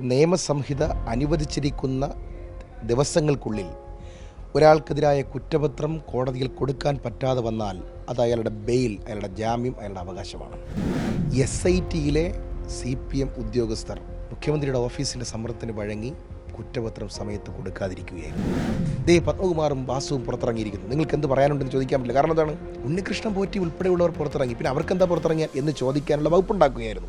നിയമസംഹിത അനുവദിച്ചിരിക്കുന്ന ദിവസങ്ങൾക്കുള്ളിൽ ഒരാൾക്കെതിരായ കുറ്റപത്രം കോടതിയിൽ കൊടുക്കാൻ പറ്റാതെ വന്നാൽ അത് അയാളുടെ ബെയിൽ അയാളുടെ ജാമ്യം അയാളുടെ അവകാശമാണ്. എസ് ഐ ടിയിലെ സി പി എം ഉദ്യോഗസ്ഥർ മുഖ്യമന്ത്രിയുടെ ഓഫീസിന്റെ സമ്മർദ്ദത്തിന് വഴങ്ങി കുറ്റപത്രം സമയത്ത് കൊടുക്കാതിരിക്കുകയായിരുന്നു. ദേ പത്മകുമാറും വാസുവും പുറത്തിറങ്ങിയിരിക്കുന്നു. നിങ്ങൾക്ക് എന്ത് പറയാനുണ്ടെന്ന് ചോദിക്കാൻ പറ്റില്ല. കാരണം എന്താണ്? ഉണ്ണികൃഷ്ണൻ പോറ്റി ഉൾപ്പെടെയുള്ളവർ പുറത്തിറങ്ങി. പിന്നെ അവർക്ക് എന്താ പുറത്തിറങ്ങിയാൽ എന്ന് ചോദിക്കാനുള്ള വകുപ്പുണ്ടാക്കുകയായിരുന്നു.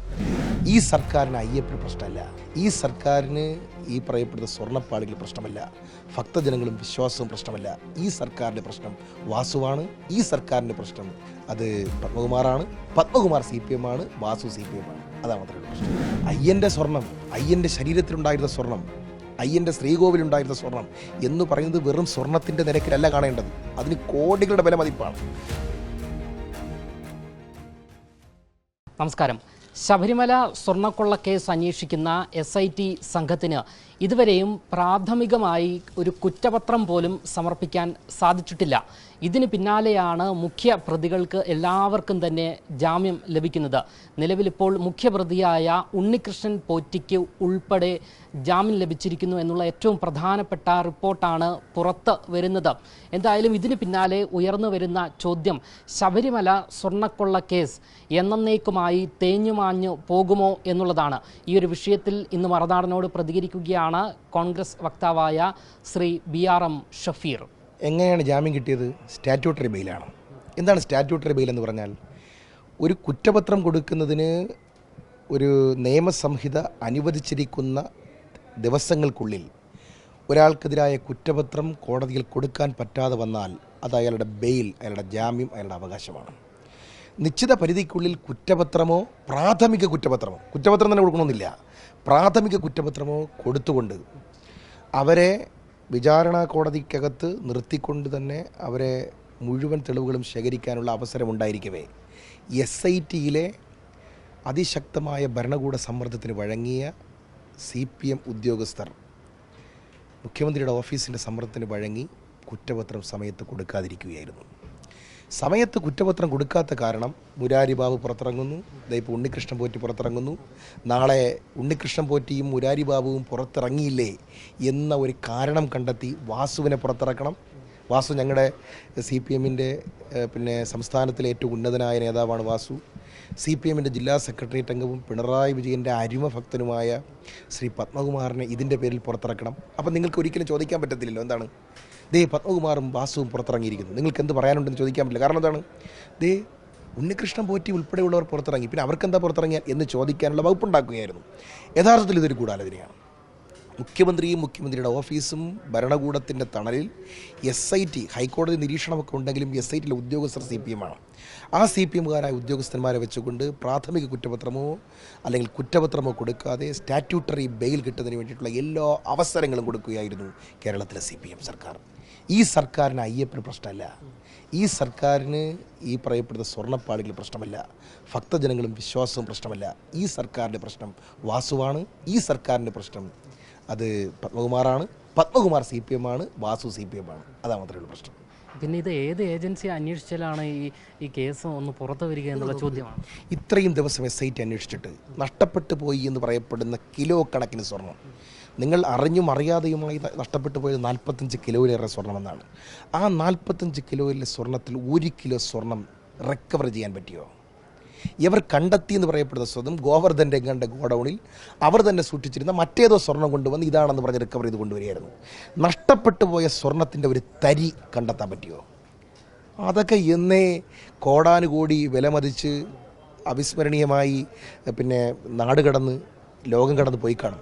ഈ സർക്കാരിന് അയ്യപ്പൻ പ്രശ്നമല്ല. ഈ സർക്കാരിന് ഈ പറയപ്പെടുന്ന സ്വർണപ്പാളികൾ പ്രശ്നമല്ല. ഭക്തജനങ്ങളും വിശ്വാസവും പ്രശ്നമല്ല. ഈ സർക്കാരിന്റെ പ്രശ്നം വാസുവാണ്. ഈ സർക്കാരിന്റെ പ്രശ്നം അത് പത്മകുമാറാണ്. പത്മകുമാർ സി പി എം ആണ്. വാസു സി പി എം ആണ്. അതാണ് അത്രയുള്ള പ്രശ്നം. അയ്യന്റെ സ്വർണം അയ്യന്റെ ശരീരത്തിലുണ്ടായിരുന്ന സ്വർണം അയ്യന്റെ ശ്രീകോവിലുണ്ടായിരുന്ന സ്വർണം എന്ന് പറയുന്നത് വെറും സ്വർണത്തിന്റെ നിരക്കിലല്ല കാണേണ്ടത്. അതിന് കോടികളുടെ വില മതിപ്പാണ്. നമസ്കാരം. ശബരിമല സ്വർണക്കൊള്ള കേസ് അന്വേഷിക്കുന്ന എസ് ഐ ടി സംഘത്തിന് ഇതുവരെയും പ്രാഥമികമായി ഒരു കുറ്റപത്രം പോലും സമർപ്പിക്കാൻ സാധിച്ചിട്ടില്ല. ഇതിന് പിന്നാലെയാണ് മുഖ്യ പ്രതികൾക്ക് എല്ലാവർക്കും തന്നെ ജാമ്യം ലഭിക്കുന്നത്. നിലവിലിപ്പോൾ മുഖ്യപ്രതിയായ ഉണ്ണികൃഷ്ണൻ പോറ്റിക്ക് ഉൾപ്പെടെ ജാമ്യം ലഭിച്ചിരിക്കുന്നു എന്നുള്ള ഏറ്റവും പ്രധാനപ്പെട്ട റിപ്പോർട്ടാണ് പുറത്ത് വരുന്നത്. എന്തായാലും ഇതിന് പിന്നാലെ ഉയർന്നു വരുന്ന ചോദ്യം ശബരിമല സ്വർണക്കൊള്ള കേസ് എന്നേക്കുമായി തേഞ്ഞുമാഞ്ഞു പോകുമോ എന്നുള്ളതാണ്. ഈ ഒരു വിഷയത്തിൽ ഇന്ന് മറനാടനോട് പ്രതികരിക്കുകയാണ് Congress വക്താവായ Shri B R M Shafeer. എങ്ങനെയാണ് ജാമ്യം കിട്ടിയത്? സ്റ്റാറ്റ്യൂട്ടറി ബെയിലാണ്. എന്താണ് സ്റ്റാറ്റ്യൂട്ടറി ബെയിൽ എന്ന് പറഞ്ഞാൽ? ഒരു കുറ്റപത്രം കൊടുക്കുന്നതിന് ഒരു നിയമസംഹിത അനുവദിച്ചിരിക്കുന്ന ദിവസങ്ങൾക്കുള്ളിൽ ഒരാൾക്കെതിരായ കുറ്റപത്രം കോടതിയിൽ കൊടുക്കാൻ പറ്റാതെ വന്നാൽ അത് അയാളുടെ ബെയിൽ അയാളുടെ ജാമ്യം അയാളുടെ അവകാശമാണ്. നിശ്ചിത പരിധിക്കുള്ളിൽ കുറ്റപത്രമോ പ്രാഥമിക കുറ്റപത്രമോ? കുറ്റപത്രം തന്നെ കൊടുക്കണമെന്നില്ല. പ്രാഥമിക കുറ്റപത്രമോ കൊടുത്തുകൊണ്ട് അവരെ വിചാരണ കോടതിക്കകത്ത് നിർത്തിക്കൊണ്ട് തന്നെ അവരെ മുഴുവൻ തെളിവുകളും ശേഖരിക്കാനുള്ള അവസരമുണ്ടായിരിക്കവേ. എസ് ഐ ടിയിലെ അതിശക്തമായ ഭരണകൂട സമ്മർദ്ദത്തിന് വഴങ്ങിയ സി പി എം ഉദ്യോഗസ്ഥർ മുഖ്യമന്ത്രിയുടെ ഓഫീസിന്റെ സമ്മർദ്ദത്തിന് വഴങ്ങി കുറ്റപത്രം സമയത്ത് കൊടുക്കാതിരിക്കുകയായിരുന്നു. സമയത്ത് കുറ്റപത്രം കൊടുക്കാത്ത കാരണം മുരാരി ബാബു പുറത്തിറങ്ങുന്നു ഇപ്പോൾ ഉണ്ണികൃഷ്ണൻ പോറ്റി പുറത്തിറങ്ങുന്നു. നാളെ ഉണ്ണികൃഷ്ണൻ പോറ്റിയും മുരാരി ബാബുവും പുറത്തിറങ്ങിയില്ലേ എന്ന ഒരു കാരണം കണ്ടെത്തി വാസുവിനെ പുറത്തിറക്കണം. വാസു ഞങ്ങളുടെ സി പി എമ്മിന്റെ പിന്നെ സംസ്ഥാനത്തിലെ ഏറ്റവും ഉന്നതനായ നേതാവാണ് വാസു. സി പി എമ്മിന്റെ ജില്ലാ സെക്രട്ടേറിയറ്റ് അംഗവും പിണറായി വിജയന്റെ അരിമഭക്തനുമായ ശ്രീ പത്മകുമാറിനെ ഇതിന്റെ പേരിൽ പുറത്തിറക്കണം. അപ്പം നിങ്ങൾക്ക് ഒരിക്കലും ചോദിക്കാൻ പറ്റത്തില്ലല്ലോ എന്താണ്? ദേ പത്മകുമാറും വാസുവും പുറത്തിറങ്ങിയിരിക്കുന്നു. നിങ്ങൾക്ക് എന്ത് പറയാനുണ്ടെന്ന് ചോദിക്കാൻ പറ്റില്ല. കാരണം എന്താണ്? ദേ ഉണ്ണികൃഷ്ണൻ പോറ്റി ഉൾപ്പെടെയുള്ളവർ പുറത്തിറങ്ങി. പിന്നെ അവർക്ക് എന്താ പുറത്തിറങ്ങിയാൽ എന്ന് ചോദിക്കാനുള്ള വകുപ്പുണ്ടാക്കുകയായിരുന്നു. യഥാർത്ഥത്തിൽ ഇതൊരു ഗൂഢാലോചനയാണ്. മുഖ്യമന്ത്രിയും മുഖ്യമന്ത്രിയുടെ ഓഫീസും ഭരണകൂടത്തിന്റെ തണലിൽ എസ് ഐ ടി ഹൈക്കോടതി നിരീക്ഷണമൊക്കെ ഉണ്ടെങ്കിലും എസ് ഐ ടിയിലെ ഉദ്യോഗസ്ഥർ സി പി എമ്മാണ് ആ സി പി എമ്മുകാരായ ഉദ്യോഗസ്ഥന്മാരെ വെച്ചുകൊണ്ട് പ്രാഥമിക കുറ്റപത്രമോ അല്ലെങ്കിൽ കുറ്റപത്രമോ കൊടുക്കാതെ സ്റ്റാറ്റ്യൂട്ടറി ബെയിൽ കിട്ടുന്നതിന് വേണ്ടിയിട്ടുള്ള എല്ലാ അവസരങ്ങളും കൊടുക്കുകയായിരുന്നു കേരളത്തിലെ സി പി എം സർക്കാർ. ഈ സർക്കാരിന് അയ്യപ്പന് പ്രശ്നമല്ല. ഈ സർക്കാരിന് ഈ പറയപ്പെടുന്ന സ്വർണപ്പാളികൾ പ്രശ്നമല്ല. ഭക്തജനങ്ങളും വിശ്വാസവും പ്രശ്നമല്ല. ഈ സർക്കാരിന്റെ പ്രശ്നം വാസുവാണ്. ഈ സർക്കാരിന്റെ പ്രശ്നം അത് പത്മകുമാറാണ്. പത്മകുമാർ സി പി എം ആണ് വാസു സി പി എം ആണ് അതാണ് മാത്രമേ പ്രശ്നം. പിന്നെ ഇത് ഏത് ഏജൻസി അന്വേഷിച്ചാലാണ് ഈ ഈ കേസ് ഒന്ന് പുറത്തു വരിക എന്നുള്ള ചോദ്യമാണ്? ഇത്രയും ദിവസം എസ് ഐ ടി അന്വേഷിച്ചിട്ട് നഷ്ടപ്പെട്ടു പോയി എന്ന് പറയപ്പെടുന്ന കിലോ കണക്കിന് സ്വർണം. നിങ്ങൾ അറിഞ്ഞും അറിയാതെയുമായി നഷ്ടപ്പെട്ടു പോയത് നാൽപ്പത്തഞ്ച് കിലോയിലേറെ സ്വർണമെന്നാണ്. ആ നാൽപ്പത്തഞ്ച് കിലോയിലെ സ്വർണത്തിൽ ഒരു കിലോ സ്വർണം റിക്കവർ ചെയ്യാൻ പറ്റിയോ? ഇവർ കണ്ടെത്തി എന്ന് പറയപ്പെടുന്ന സ്വതം ഗോവർദ്ധന്റെ കണ്ട ഗോഡൗണിൽ അവർ തന്നെ സൂക്ഷിച്ചിരുന്ന മറ്റേതോ സ്വർണം കൊണ്ടുവന്ന് ഇതാണെന്ന് പറഞ്ഞ് റിക്കവർ ചെയ്ത് കൊണ്ടുവരികയായിരുന്നു. നഷ്ടപ്പെട്ടു പോയ സ്വർണത്തിന്റെ ഒരു തരി കണ്ടെത്താൻ പറ്റിയോ? അതൊക്കെ എന്നേ കോടാനുകോടി വിലമതിച്ച് അവിസ്മരണീയമായി പിന്നെ നാട് കടന്ന് ലോകം കടന്ന് പോയി കാണും.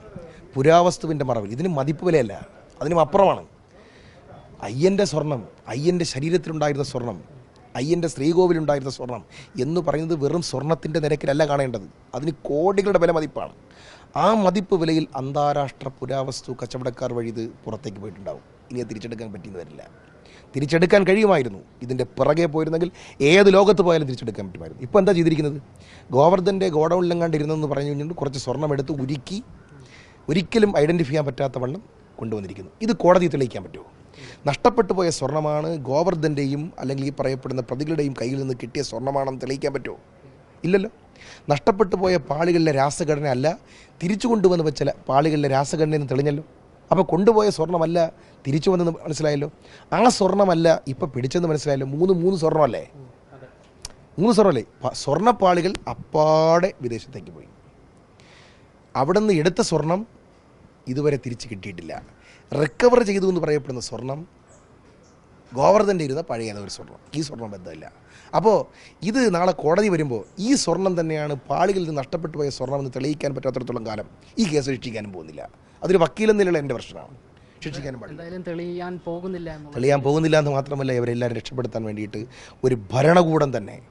പുരാവസ്തുവിന്റെ മറവിൽ. ഇതിന് മതിപ്പ് വിലയല്ല അതിനും അപ്പുറമാണ്. അയ്യന്റെ സ്വർണം അയ്യന്റെ ശരീരത്തിലുണ്ടായിരുന്ന സ്വർണം അയ്യന്റെ ശ്രീകോവിലുണ്ടായിരുന്ന സ്വർണം എന്ന് പറയുന്നത് വെറും സ്വർണത്തിന്റെ നിരക്കിലല്ല കാണേണ്ടത്. അതിന് കോടികളുടെ വില മതിപ്പാണ്. ആ മതിപ്പ് വിലയിൽ അന്താരാഷ്ട്ര പുരാവസ്തു കച്ചവടക്കാർ വഴി ഇത് പുറത്തേക്ക് പോയിട്ടുണ്ടാവും. ഇനി അത് തിരിച്ചെടുക്കാൻ പറ്റിയെന്ന് വരില്ല. തിരിച്ചെടുക്കാൻ കഴിയുമായിരുന്നു. ഇതിന്റെ പിറകെ പോയിരുന്നെങ്കിൽ ഏത് ലോകത്ത് പോയാലും തിരിച്ചെടുക്കാൻ പറ്റുമായിരുന്നു. ഇപ്പോൾ എന്താ ചെയ്തിരിക്കുന്നത്? ഗോവർദ്ധന്റെ ഗോഡൗണിലും കണ്ടിരുന്നെന്ന് പറഞ്ഞു കഴിഞ്ഞിട്ട് കുറച്ച് സ്വർണം എടുത്ത് ഉരുക്കി ഒരിക്കലും ഐഡന്റിഫൈ ചെയ്യാൻ പറ്റാത്ത വണ്ണം കൊണ്ടുവന്നിരിക്കുന്നു. ഇത് കോടതി തെളിയിക്കാൻ പറ്റുമോ? നഷ്ടപ്പെട്ടു പോയ സ്വർണമാണ് ഗോവർദ്ധന്റെയും അല്ലെങ്കിൽ ഈ പറയപ്പെടുന്ന പ്രതികളുടെയും കയ്യിൽ നിന്ന് കിട്ടിയ സ്വർണമാണെന്ന് തെളിയിക്കാൻ പറ്റുമോ? ഇല്ലല്ലോ. നഷ്ടപ്പെട്ടു പോയ പാളികളിലെ രാസഘടന അല്ല തിരിച്ചു കൊണ്ടുവന്ന് വെച്ച പാളികളിലെ രാസഘടന എന്ന് തെളിഞ്ഞല്ലോ. അപ്പോൾ കൊണ്ടുപോയ സ്വർണമല്ല തിരിച്ചു വന്നെന്ന് മനസ്സിലായല്ലോ. ആ സ്വർണമല്ല ഇപ്പം പിടിച്ചെന്ന് മനസ്സിലായല്ലോ. മൂന്ന് മൂന്ന് സ്വർണമല്ലേ മൂന്ന് സ്വർണമല്ലേ സ്വർണപ്പാളികൾ അപ്പാടെ വിദേശത്തേക്ക് പോയി. അവിടെ നിന്ന് എടുത്ത സ്വർണം ഇതുവരെ തിരിച്ച് കിട്ടിയിട്ടില്ല. റിക്കവർ ചെയ്തു എന്ന് പറയപ്പെടുന്ന സ്വർണം ഗോവർദ്ധന്റെ ഇരുന്ന പഴയ ഏതോ ഒരു സ്വർണം. ഈ സ്വർണം ബന്ധമില്ല. അപ്പോൾ ഇത് നാളെ കോടതി വരുമ്പോൾ ഈ സ്വർണം തന്നെയാണ് പാളികളിൽ നിന്ന് നഷ്ടപ്പെട്ടു പോയ സ്വർണം എന്ന് തെളിയിക്കാൻ പറ്റാത്തടത്തോളം കാലം ഈ കേസ് ശിക്ഷിക്കാനും പോകുന്നില്ല. അതൊരു വക്കീലെന്നിലുള്ള എന്റെ പ്രശ്നമാണ്. ശിക്ഷിക്കാനും പാടില്ല. തെളിയാൻ പോകുന്നില്ല തെളിയാൻ പോകുന്നില്ല എന്ന് മാത്രമല്ല ഇവരെല്ലാവരും രക്ഷപ്പെടുത്താൻ വേണ്ടിയിട്ട് ഒരു ഭരണകൂടം തന്നെ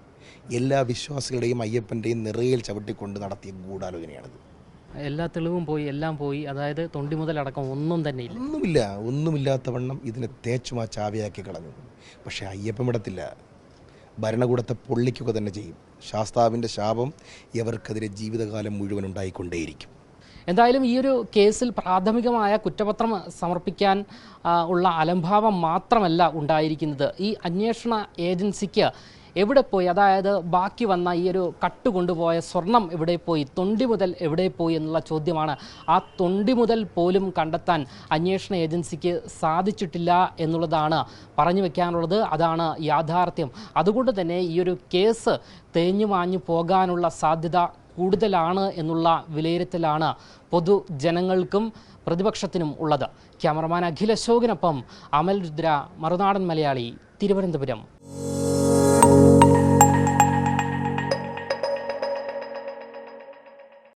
എല്ലാ വിശ്വാസികളുടെയും അയ്യപ്പന്റെയും നിറയിൽ ചവിട്ടിക്കൊണ്ട് നടത്തിയ ഗൂഢാലോചനയാണിത്. എല്ലാ തെളിവും പോയി എല്ലാം പോയി. അതായത് തൊണ്ടി മുതലടക്കം ഒന്നും തന്നെ ഇല്ല. ഒന്നുമില്ല. ഒന്നുമില്ലാത്ത വണ്ണം ഇതിനെ തേച്ചുമാ ചാവയാക്കി കളഞ്ഞു. പക്ഷേ അയ്യപ്പൻ ഇടത്തില്ല ഭരണകൂടത്തെ പൊള്ളിക്കുക തന്നെ ചെയ്യും. ശാസ്താവിന്റെ ശാപം ഇവർക്കെതിരെ ജീവിതകാലം മുഴുവൻ ഉണ്ടായിക്കൊണ്ടേയിരിക്കും. എന്തായാലും ഈ ഒരു കേസിൽ പ്രാഥമികമായ കുറ്റപത്രം സമർപ്പിക്കാൻ ഉള്ള അലംഭാവം മാത്രമല്ല ഉണ്ടായിരിക്കുന്നത്. ഈ അന്വേഷണ ഏജൻസിക്ക് എവിടെ പോയി? അതായത് ബാക്കി വന്ന ഈ ഒരു കട്ട് കൊണ്ടുപോയ സ്വർണം എവിടെ പോയി? തൊണ്ടി മുതൽ എവിടെ പോയി എന്നുള്ള ചോദ്യമാണ്. ആ തൊണ്ടി മുതൽ പോലും കണ്ടെത്താൻ അന്വേഷണ ഏജൻസിക്ക് സാധിച്ചിട്ടില്ല എന്നുള്ളതാണ് പറഞ്ഞു വെക്കാനുള്ളത്. അതാണ് യാഥാർത്ഥ്യം. അതുകൊണ്ട് തന്നെ ഈ ഒരു കേസ് തേഞ്ഞു മാഞ്ഞു പോകാനുള്ള സാധ്യത കൂടുതലാണ് എന്നുള്ള വിലയിരുത്തലാണ് പൊതുജനങ്ങൾക്കും പ്രതിപക്ഷത്തിനും ഉള്ളത്. ക്യാമറമാൻ അഖിൽ അശോകിനൊപ്പം അമൽ രുദ്ര മറുനാടൻ മലയാളി തിരുവനന്തപുരം.